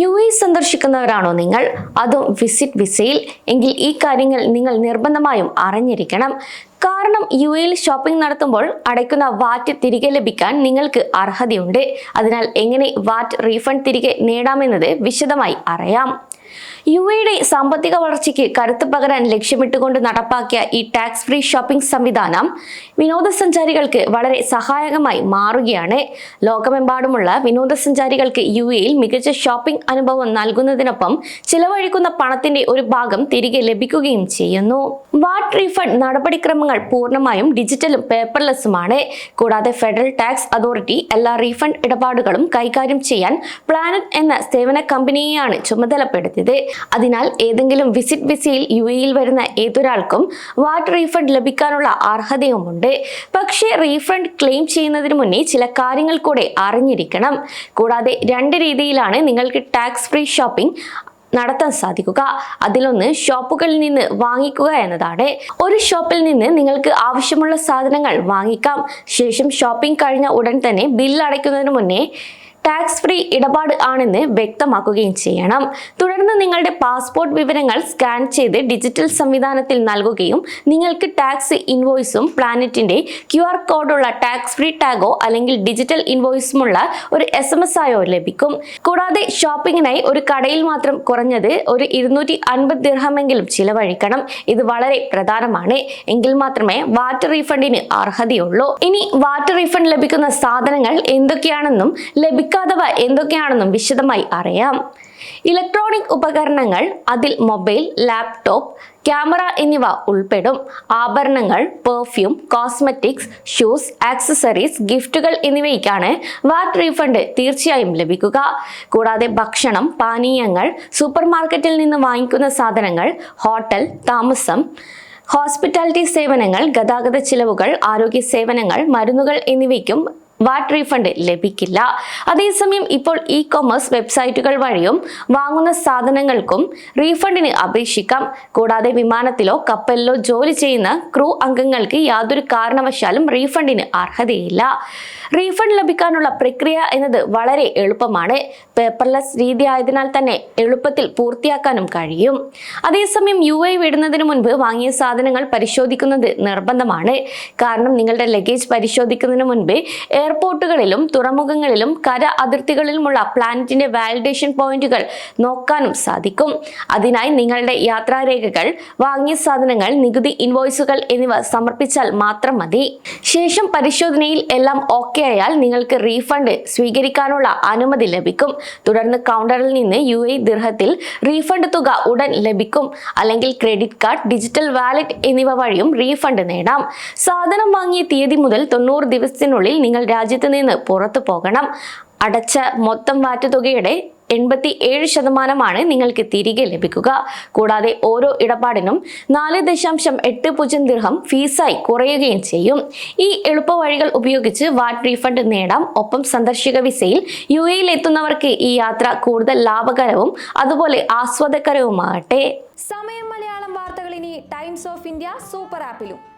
U A സന്ദർശിക്കുന്നവരാണോ നിങ്ങൾ? അതും visit വിസയിൽ എങ്കിൽ ഈ കാര്യങ്ങൾ നിങ്ങൾ നിർബന്ധമായും അറിഞ്ഞിരിക്കണം. കാരണം യു എയിൽ ഷോപ്പിംഗ് നടത്തുമ്പോൾ അടയ്ക്കുന്ന വാറ്റ് തിരികെ ലഭിക്കാൻ നിങ്ങൾക്ക് അർഹതയുണ്ട്. അതിനാൽ എങ്ങനെ വാറ്റ് റീഫണ്ട് തിരികെ നേടാമെന്നത് വിശദമായി അറിയാം. യു എയുടെ സാമ്പത്തിക വളർച്ചയ്ക്ക് കരുത്ത് പകരാൻ ലക്ഷ്യമിട്ടുകൊണ്ട് നടപ്പാക്കിയ ഈ ടാക്സ് ഫ്രീ ഷോപ്പിംഗ് സംവിധാനം വിനോദസഞ്ചാരികൾക്ക് വളരെ സഹായകമായി മാറുകയാണ്. ലോകമെമ്പാടുമുള്ള വിനോദസഞ്ചാരികൾക്ക് യു എയിൽ മികച്ച ഷോപ്പിംഗ് അനുഭവം നൽകുന്നതിനൊപ്പം ചിലവഴിക്കുന്ന പണത്തിന്റെ ഒരു ഭാഗം തിരികെ ലഭിക്കുകയും ചെയ്യുന്നു. വാട്ട് റീഫണ്ട് നടപടിക്രമങ്ങൾ പൂർണമായും ഡിജിറ്റലും പേപ്പർലെസ്സുമാണ്. കൂടാതെ ഫെഡറൽ ടാക്സ് അതോറിറ്റി എല്ലാ റീഫണ്ട് ഇടപാടുകളും കൈകാര്യം ചെയ്യാൻ പ്ലാനറ്റ് എന്ന സേവന കമ്പനിയെയാണ് ചുമതലപ്പെടുത്തിയത്. അതിനാൽ ഏതെങ്കിലും വിസിറ്റ് വിസയിൽ യു എയിൽ വരുന്ന ഏതൊരാൾക്കും വാട്ട് റീഫണ്ട് ലഭിക്കാനുള്ള അർഹതയുമുണ്ട്. പക്ഷേ റീഫണ്ട് ക്ലെയിം ചെയ്യുന്നതിന് മുന്നേ ചില കാര്യങ്ങൾ കൂടെ അറിഞ്ഞിരിക്കണം. കൂടാതെ രണ്ട് രീതിയിലാണ് നിങ്ങൾക്ക് ടാക്സ് ഫ്രീ ഷോപ്പിംഗ് നടത്താൻ സാധിക്കുക. അതിലൊന്ന് ഷോപ്പുകളിൽ നിന്ന് വാങ്ങിക്കുക എന്നതാണ്. ഒരു ഷോപ്പിൽ നിന്ന് നിങ്ങൾക്ക് ആവശ്യമുള്ള സാധനങ്ങൾ വാങ്ങിക്കാം. ശേഷം ഷോപ്പിംഗ് കഴിഞ്ഞ ഉടൻ തന്നെ ബില്ല് അടയ്ക്കുന്നതിന് മുന്നേ ടാക്സ് ഫ്രീ ഇടപാട് ആണെന്ന് വ്യക്തമാക്കുകയും ചെയ്യണം. തുടർന്ന് നിങ്ങളുടെ പാസ്പോർട്ട് വിവരങ്ങൾ സ്കാൻ ചെയ്ത് ഡിജിറ്റൽ സംവിധാനത്തിൽ നൽകുകയും നിങ്ങൾക്ക് ടാക്സ് ഇൻവോയ്സും പ്ലാനറ്റിന്റെ ക്യു ആർ കോഡുള്ള ടാക്സ് ഫ്രീ ടാഗോ അല്ലെങ്കിൽ ഡിജിറ്റൽ ഇൻവോയ്സുമുള്ള ഒരു എസ് എം എസ് ആയോ ലഭിക്കും. കൂടാതെ ഷോപ്പിങ്ങിനായി ഒരു കടയിൽ മാത്രം കുറഞ്ഞത് ഒരു ഇരുന്നൂറ്റി അൻപത് ദിർഹമെങ്കിലും ചിലവഴിക്കണം. ഇത് വളരെ പ്രധാനമാണ്. എങ്കിൽ മാത്രമേ വാറ്റ് റീഫണ്ടിന് അർഹതയുള്ളൂ. ഇനി വാറ്റ് റീഫണ്ട് ലഭിക്കുന്ന സാധനങ്ങൾ എന്തൊക്കെയാണെന്നും ലഭിക്കാത്തവ എന്തൊക്കെയാണെന്നും വിശദമായി അറിയാം. ഇലക്ട്രോണിക് ഉപകരണങ്ങൾ അതിൽ മൊബൈൽ ലാപ്ടോപ്പ് ക്യാമറ എന്നിവ ഉൾപ്പെടും. ആഭരണങ്ങൾ പെർഫ്യൂം കോസ്മെറ്റിക്സ് ഷൂസ് ആക്സസറീസ് ഗിഫ്റ്റുകൾ എന്നിവയ്ക്കാണ് വാറ്റ് റീഫണ്ട് തീർച്ചയായും ലഭിക്കുക. കൂടാതെ ഭക്ഷണം പാനീയങ്ങൾ സൂപ്പർമാർക്കറ്റിൽ നിന്ന് വാങ്ങിക്കുന്ന സാധനങ്ങൾ ഹോട്ടൽ താമസം ഹോസ്പിറ്റാലിറ്റി സേവനങ്ങൾ ഗതാഗത ചിലവുകൾ ആരോഗ്യ സേവനങ്ങൾ മരുന്നുകൾ എന്നിവയ്ക്കും വാറ്റ് റീഫണ്ട് ലഭിക്കില്ല. അതേസമയം ഇപ്പോൾ ഇ കൊമേഴ്സ് വെബ്സൈറ്റുകൾ വഴിയും വാങ്ങുന്ന സാധനങ്ങൾക്കും റീഫണ്ടിന് അപേക്ഷിക്കാം. കൂടാതെ വിമാനത്തിലോ കപ്പലിലോ ജോലി ചെയ്യുന്ന ക്രൂ അംഗങ്ങൾക്ക് യാതൊരു കാരണവശാലും റീഫണ്ടിന് അർഹതയില്ല. റീഫണ്ട് ലഭിക്കാനുള്ള പ്രക്രിയ എന്നത് വളരെ എളുപ്പമാണ്. പേപ്പർലെസ് രീതി ആയതിനാൽ തന്നെ എളുപ്പത്തിൽ പൂർത്തിയാക്കാനും കഴിയും. അതേസമയം യു ഐ വിടുന്നതിന് മുൻപ് വാങ്ങിയ സാധനങ്ങൾ പരിശോധിക്കുന്നത് നിർബന്ധമാണ്. കാരണം നിങ്ങളുടെ ലഗേജ് പരിശോധിക്കുന്നതിന് മുൻപ് എയർപോർട്ടുകളിലും തുറമുഖങ്ങളിലും കര അതിർത്തികളിലുമുള്ള പ്ലാനറ്റിന്റെ വാലിഡേഷൻ പോയിന്റുകൾ നോക്കാനും സാധിക്കും. അതിനായി നിങ്ങളുടെ യാത്രാരേഖകൾ വാങ്ങിയ സാധനങ്ങൾ നികുതി ഇൻവോയ്സുകൾ എന്നിവ സമർപ്പിച്ചാൽ മാത്രം മതി. ശേഷം പരിശോധനയിൽ എല്ലാം ഓക്കെ ആയാൽ നിങ്ങൾക്ക് റീഫണ്ട് സ്വീകരിക്കാനുള്ള അനുമതി ലഭിക്കും. തുടർന്ന് കൗണ്ടറിൽ നിന്ന് യു എ ദീർഘത്തിൽ റീഫണ്ട് തുക ഉടൻ ലഭിക്കും. അല്ലെങ്കിൽ ക്രെഡിറ്റ് കാർഡ് ഡിജിറ്റൽ വാലറ്റ് എന്നിവ വഴിയും റീഫണ്ട് നേടാം. സാധനം വാങ്ങിയ തീയതി മുതൽ തൊണ്ണൂറ് ദിവസത്തിനുള്ളിൽ നിങ്ങൾ രാജ്യത്ത് നിന്ന് പുറത്തു പോകണം. അടച്ച മൊത്തം വാറ്റ് തുകയുടെ എൺപത്തി ഏഴ് ശതമാനമാണ് നിങ്ങൾക്ക് തിരികെ ലഭിക്കുക. കൂടാതെ ഓരോ ഇടപാടിനും നാല് ദശാംശം എട്ട് പൂജ്യം ദീർഘം ഫീസായി കുറയുകയും ചെയ്യും. ഈ എളുപ്പ വഴികൾ ഉപയോഗിച്ച് വാറ്റ് റീഫണ്ട് നേടാം. ഒപ്പം സന്ദർശക വിസയിൽ യു എയിൽ എത്തുന്നവർക്ക് ഈ യാത്ര കൂടുതൽ ലാഭകരവും അതുപോലെ ആസ്വാദകരവുമാകട്ടെ. സമയം മലയാളം വാർത്തകൾ ഇനി ടൈംസ് ഓഫ് ഇന്ത്യ സൂപ്പർ ആപ്പിലും.